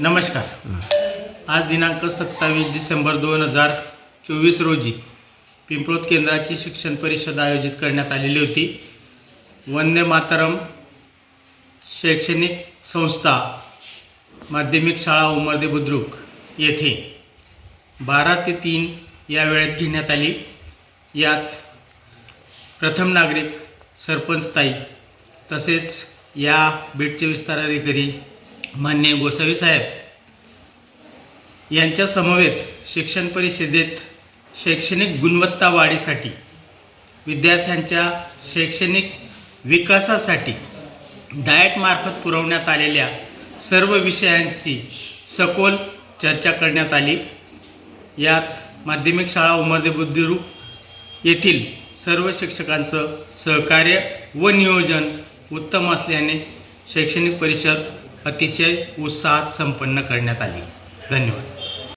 नमस्कार. आज दिनांक सत्तावीस डिसेंबर दोन हजार चोवीस रोजी पिंपळोद केंद्राची शिक्षण परिषद आयोजित करण्यात आलेली होती. वंदे मातरम शैक्षणिक संस्था माध्यमिक शाळा उमरदे बुद्रुक येथे बारा ते तीन या वेळेत घेण्यात आली. यात प्रथम नागरिक सरपंचताई तसेच या बीटचे विस्तार अधिकारी मान्य गोसावी साहेब यांच्या समवेत शिक्षण परिषदेत शैक्षणिक गुणवत्ता वाढीसाठी विद्यार्थ्यांच्या शैक्षणिक विकासासाठी डाएटमार्फत पुरवण्यात आलेल्या सर्व विषयांची सखोल चर्चा करण्यात आली. यात माध्यमिक शाळा उमरदे बुद्धिरूप येथील सर्व शिक्षकांचं सहकार्य व नियोजन उत्तम असल्याने शैक्षणिक परिषद अतिशय उत्साहात संपन्न करण्यात आली. धन्यवाद.